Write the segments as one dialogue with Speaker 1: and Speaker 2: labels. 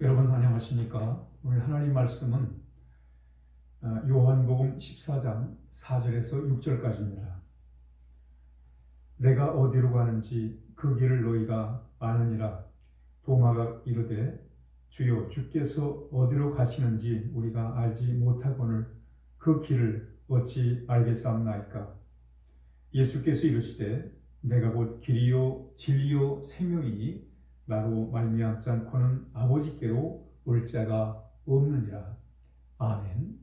Speaker 1: 여러분 안녕하십니까? 오늘 하나님 말씀은 어, 요한복음 14장 4절에서 6절까지입니다. 내가 어디로 가는지 그 길을 너희가 아느니라. 도마가 이르되 주여 주께서 어디로 가시는지 우리가 알지 못하거늘 그 길을 어찌 알겠사옵나이까? 예수께서 이르시되 내가 곧 길이요 진리요 생명이니 나로 말미암지 않고는 아버지께로 올 자가 없느니라. 아멘.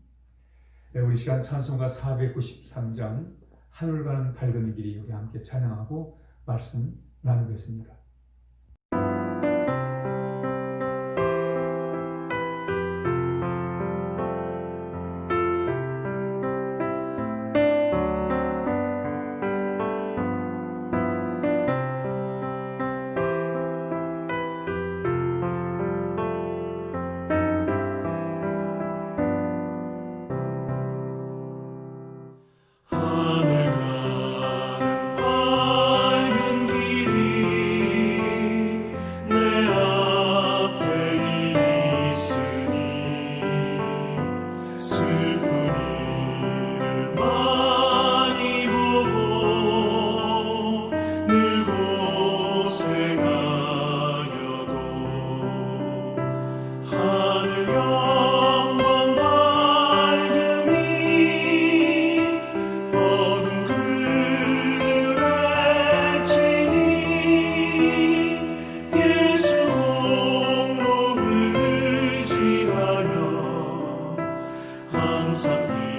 Speaker 1: 네, 우리 시간 찬송가 493장 하늘 가는 밝은 길이 우리 함께 찬양하고 말씀 나누겠습니다.
Speaker 2: Santi.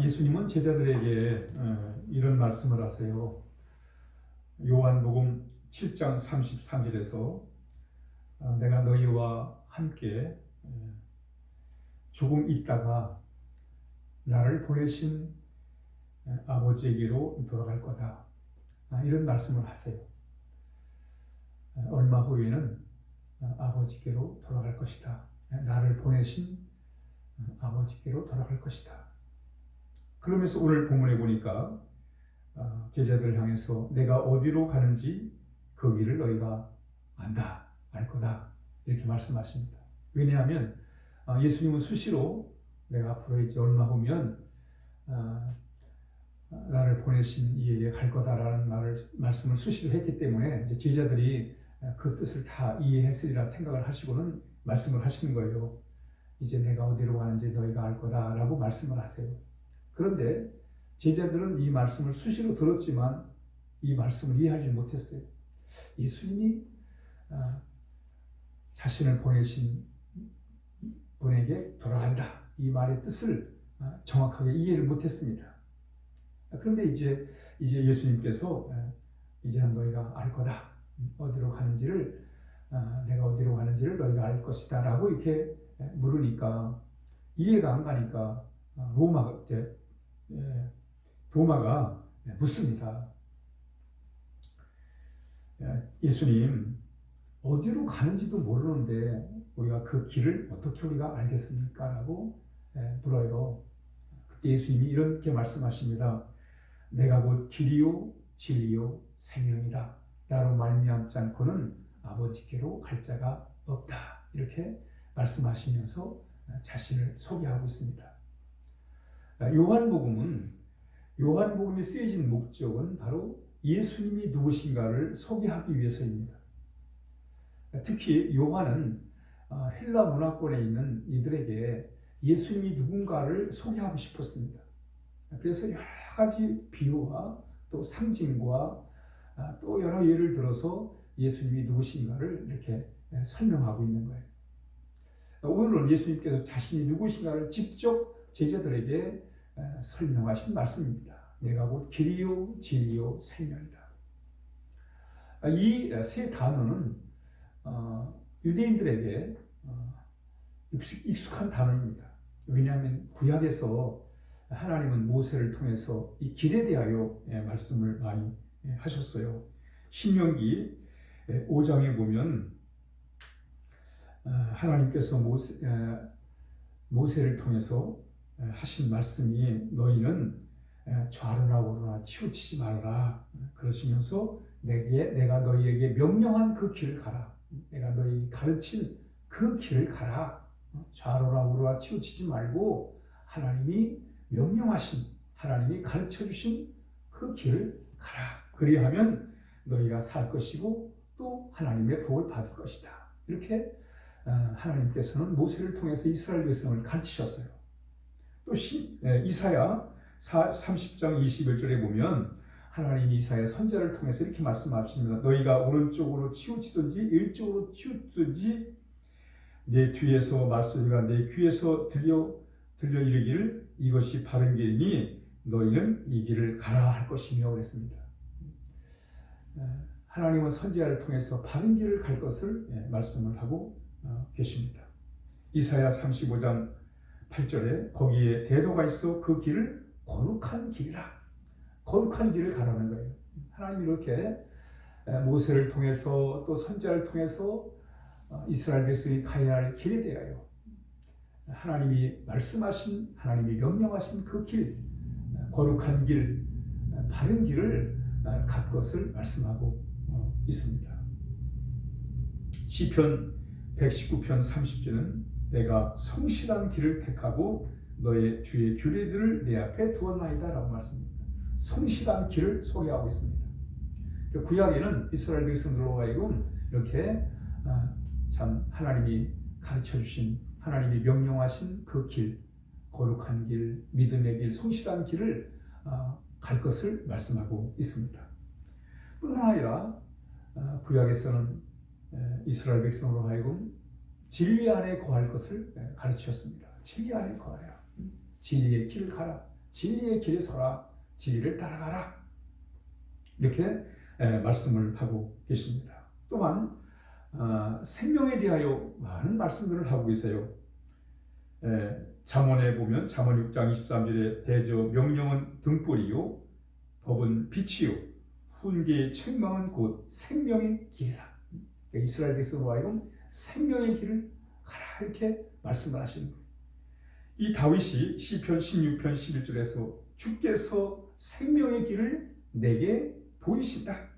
Speaker 1: 예수님은 제자들에게 어, 이런 말씀을 하세요. 요한복음 7장 33절에서 아, 내가 너희와 함께 에, 조금 있다가 나를 보내신 에, 아버지에게로 돌아갈 거다. 아, 이런 말씀을 하세요. 에, 얼마 후에는 아, 아버지께로 돌아갈 것이다. 에, 나를 보내신 어, 아버지께로 돌아갈 것이다. 그러면서 오늘 본문에 보니까 아, 제자들을 향해서 내가 어디로 가는지 그 길을 너희가 안다, 알 거다 이렇게 말씀하십니다. 왜냐하면 아, 예수님은 수시로 내가 앞으로 이제 얼마 후면 아, 나를 보내신 이에게 갈 거다라는 말을 말씀을 수시로 했기 때문에 이제 제자들이 어, 그 뜻을 다 이해했으리라 생각을 하시고는 말씀을 하시는 거예요. 이제 내가 어디로 가는지 너희가 알 거다라고 말씀을 하세요. 그런데 제자들은 이 말씀을 수시로 들었지만 이 말씀을 이해하지 못했어요. 예수님이 아, 자신을 보내신 분에게 돌아간다. 이 말의 뜻을 아, 정확하게 이해를 못했습니다. 아, 그런데 이제 이제 예수님께서 아, 이제는 너희가 알 거다. 어디로 가는지를 아, 내가 어디로 가는지를 너희가 알 것이다 라고 이렇게 물으니까 이해가 안 가니까 아, 로마 이제 예, 도마가 묻습니다. 예, 예수님 어디로 가는지도 모르는데 우리가 그 길을 어떻게 우리가 알겠습니까? 라고 예, 물어요. 그때 예수님이 이렇게 말씀하십니다. 내가 곧 길이요 진리요 생명이다. 나로 말미암지 않고는 아버지께로 갈 자가 없다. 이렇게 말씀하시면서 자신을 소개하고 있습니다. 요한복음은 요한복음이 쓰여진 목적은 바로 예수님이 누구신가를 소개하기 위해서입니다. 특히 요한은 어, 헬라 문화권에 있는 이들에게 예수님이 누군가를 소개하고 싶었습니다. 그래서 여러 가지 비유와 또 상징과 아, 또 여러 예를 들어서 예수님이 누구신가를 이렇게 예, 설명하고 있는 거예요. 오늘은 예수님께서 자신이 누구신가를 직접 제자들에게 에, 설명하신 말씀입니다. 내가 곧 길이요 진리요 생명이다. 이 세 단어는 어, 유대인들에게 어, 익숙- 익숙한 단어입니다. 왜냐하면 구약에서 하나님은 모세를 통해서 이 길에 대하여 예, 말씀을 많이 예, 하셨어요. 신명기 5장에 보면 어, 하나님께서 모세, 에, 모세를 통해서 에, 하신 말씀이 너희는 에, 좌로나 우로나 치우치지 말라. 그러시면서 내게 내가 너희에게 명령한 그 길을 가라. 내가 너희 가르친 그 길을 가라. 어, 좌로나 우로나 치우치지 말고 하나님이 명령하신 하나님이 가르쳐 주신 그 길을 가라. 그리하면 너희가 살 것이고 또 하나님의 복을 받을 것이다. 이렇게 어, 하나님께서는 모세를 통해서 이스라엘 백성을 가르치셨어요. 또 시, 에, 이사야 4, 30장 21절에 보면 하나님이 이사야 선자를 통해서 이렇게 말씀하십니다. 너희가 오른쪽으로 치우치든지 일쪽으로 치우든지 내 뒤에서 말소리가 내 귀에서 들려 들려 이르기를 이것이 바른 길이니 너희는 이 길을 가라 할 것이며 그랬습니다. 에, 하나님은 선지자를 통해서 바른 길을 갈 것을 예, 말씀을 하고 어, 계십니다. 이사야 35장 8절에 거기에 대도가 있어 그 길을 거룩한 길이라. 거룩한 길을 가라는 거예요. 하나님 이렇게 에, 모세를 통해서 또 선지자를 통해서 어, 이스라엘 백성이 가야 할 길에 대하여 하나님이 말씀하신 하나님이 명령하신 그 길, 어, 거룩한 길, 어, 바른 길을 어, 갈 것을 말씀하고 어, 있습니다. 시편 119편 30절은 내가 성실한 길을 택하고 너의 주의 규례들을 내 앞에 두었나이다라고 말씀합니다. 성실한 길을 소개하고 있습니다. 그 구약에는 이스라엘 백성들로 하여금 이렇게 아, 참 하나님이 가르쳐 주신 하나님이 명령하신 그 길, 거룩한 길, 믿음의 길, 성실한 길을 아, 갈 것을 말씀하고 있습니다. 뿐만 아니라 아, 구약에서는 에, 이스라엘 백성으로 하여금 진리 안에 거할 것을 에, 가르치셨습니다. 진리 안에 거하라. 진리의 길을 가라. 진리의 길에 서라. 진리를 따라가라. 이렇게 에, 말씀을 하고 계십니다. 또한 아, 생명에 대하여 많은 말씀들을 하고 계세요. 에, 잠언에 보면 잠언 6장 23절에 대저 명령은 등불이요 법은 빛이요 훈계의 책망은 곧 생명의. 그러니까 이스라엘 백성으로 생명의 길을 가라 이렇게 거예요. 이 다윗이 시편 16편 11절에서 주께서 생명의 길을 내게 보이신다.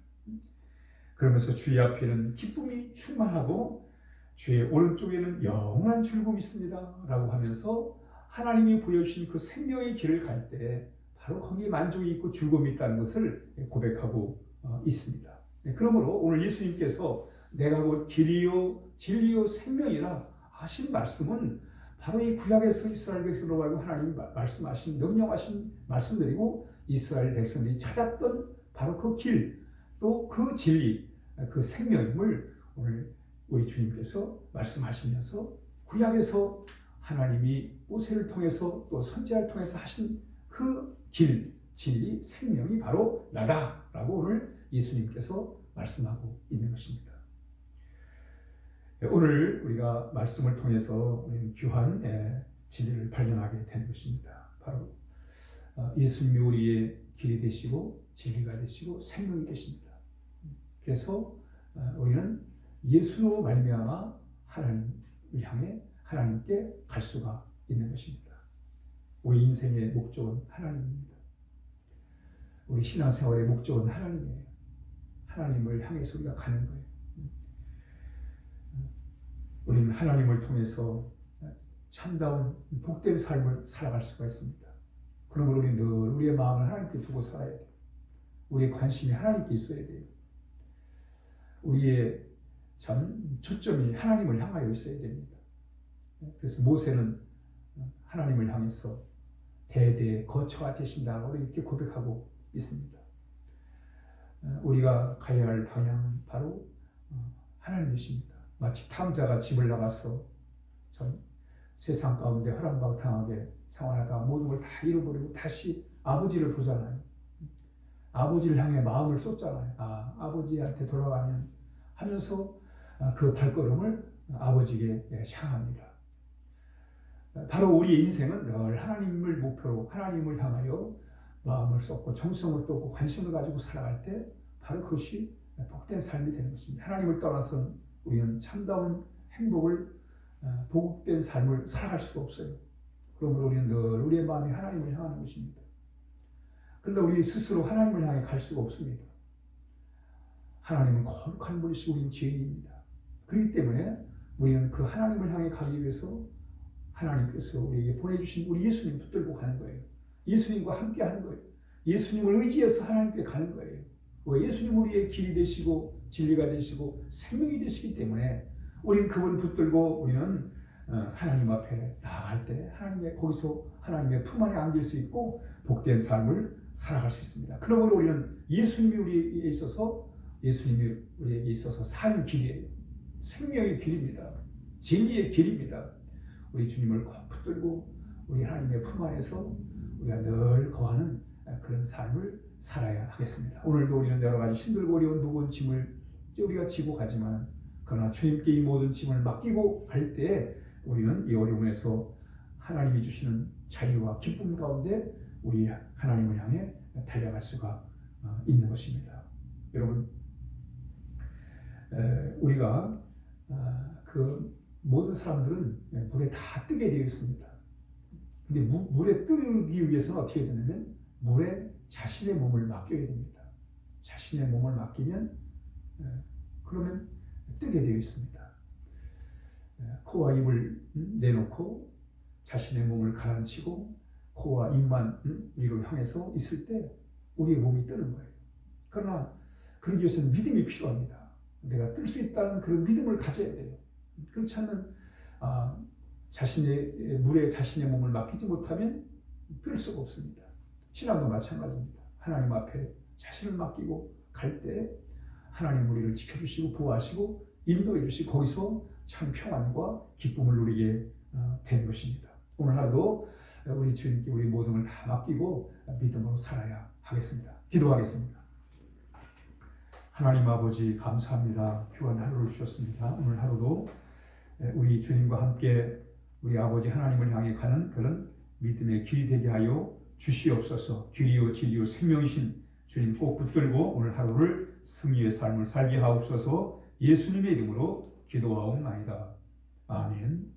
Speaker 1: 그러면서 주의 앞에는 기쁨이 충만하고 주의 오른쪽에는 영원한 즐거움이 있습니다. 라고 하면서 하나님이 보여주신 그 생명의 길을 갈 때 바로 거기에 만족이 있고 즐거움이 있다는 것을 고백하고 어, 있습니다. 네, 그러므로 오늘 예수님께서 내가 곧 길이요 진리요 생명이라 하신 말씀은 바로 이 구약에서 이스라엘 백성으로 말고 하나님이 마- 말씀하신 명령하신 말씀들이고 이스라엘 백성들이 찾았던 바로 그 길, 또 그 진리, 그 생명임을 오늘 우리 주님께서 말씀하시면서 구약에서 하나님이 모세를 통해서 또 선지자를 통해서 하신 그 길, 진리, 생명이 바로 나다라고 오늘 예수님께서 말씀하고 있는 것입니다. 네, 오늘 우리가 말씀을 통해서 우리는 귀한 예, 진리를 발견하게 되는 것입니다. 바로 어, 예수님이 우리의 길이 되시고 진리가 되시고 생명이 되십니다. 그래서 어, 우리는 예수로 말미암아 하나님을 향해 하나님께 갈 수가 있는 것입니다. 우리 인생의 목적은 하나님입니다. 우리 신앙생활의 목적은 하나님이에요. 하나님을 향해서 우리가 가는 거예요. 우리는 하나님을 통해서 참다운 복된 삶을 살아갈 수가 있습니다. 그러므로 우리 늘 우리의 마음을 하나님께 두고 살아야 돼요. 우리의 관심이 하나님께 있어야 돼요. 우리의 전 초점이 하나님을 향하여 있어야 됩니다. 그래서 모세는 하나님을 향해서 대대 거처가 되신다고 이렇게 고백하고 있습니다. 우리가 가야 할 방향은 바로 하나님이십니다. 마치 탐자가 집을 나가서 전 세상 가운데 허랑방탕하게 생활하다가 모든 걸 다 잃어버리고 다시 아버지를 보잖아요. 아버지를 향해 마음을 쏟잖아요. 아, 아버지한테 돌아가면 하면서 그 발걸음을 아버지에게 향합니다. 바로 우리의 인생은 늘 하나님을 목표로 하나님을 향하여 마음을 쏟고 정성을 쏟고 관심을 가지고 살아갈 때 바로 그것이 복된 삶이 되는 것입니다. 하나님을 떠나서는 우리는 참다운 행복을 어, 복된 삶을 살아갈 수가 없어요. 그러므로 우리는 늘 우리의 마음이 하나님을 향하는 것입니다. 그런데 우리 스스로 하나님을 향해 갈 수가 없습니다. 하나님은 거룩한 분이시고 우리는 죄인입니다. 그렇기 때문에 우리는 그 하나님을 향해 가기 위해서 하나님께서 우리에게 보내주신 우리 예수님 붙들고 가는 거예요. 예수님과 함께 하는 거예요. 예수님을 의지해서 하나님께 가는 거예요. 왜 예수님 우리의 길이 되시고 진리가 되시고 생명이 되시기 때문에 우리는 그분 붙들고 우리는 어, 하나님 앞에 나아갈 때 하나님의 거기서 하나님의 품 안에 안길 수 있고 복된 삶을 살아갈 수 있습니다. 그러므로 우리는 예수님이 우리에게 있어서 예수님이 우리에게 있어서 사는 길이에요. 생명의 길입니다. 진리의 길입니다. 우리 주님을 꼭 붙들고 우리 하나님의 품 안에서 우리가 늘 거하는 그런 삶을 살아야 하겠습니다. 오늘도 우리는 여러 가지 힘들고 어려운 무거운 짐을 우리가 지고 가지만 그러나 주님께 이 모든 짐을 맡기고 갈때 우리는 이 어려움에서 하나님이 주시는 자유와 기쁨 가운데 우리 하나님을 향해 달려갈 수가 어, 있는 것입니다. 여러분 에, 우리가 아, 그 모든 사람들은 물에 다 뜨게 되어 있습니다. 근데 무, 물에 뜨기 위해서는 어떻게 되냐면 물에 자신의 몸을 맡겨야 됩니다. 자신의 몸을 맡기면 에, 그러면 뜨게 되어 있습니다. 에, 코와 입을 음, 내놓고 자신의 몸을 가라앉히고 코와 입만 음, 위로 향해서 있을 때 우리의 몸이 뜨는 거예요. 그러나 그러기 위해서는 믿음이 필요합니다. 내가 뜰 수 있다는 그런 믿음을 가져야 돼요. 그렇지 않으면 아, 자신의 물에 자신의 몸을 맡기지 못하면 뜰 수가 없습니다. 신앙도 마찬가지입니다. 하나님 앞에 자신을 맡기고 갈 때 하나님 우리를 지켜주시고 보호하시고 인도해 주시고 거기서 참 평안과 기쁨을 누리게 어, 되는 것입니다. 오늘 하루도 우리 주님께 우리 모든 걸 다 맡기고 믿음으로 살아야 하겠습니다. 기도하겠습니다. 하나님 아버지 감사합니다. 귀한 하루를 주셨습니다. 오늘 하루도 우리 주님과 함께 우리 아버지 하나님을 향해 가는 그런 믿음의 길이 되게 하여 주시옵소서. 길이요 진리요 생명이신 주님 꼭 붙들고 오늘 하루를 승리의 삶을 살게 하옵소서. 예수님의 이름으로 기도하옵나이다. 아멘.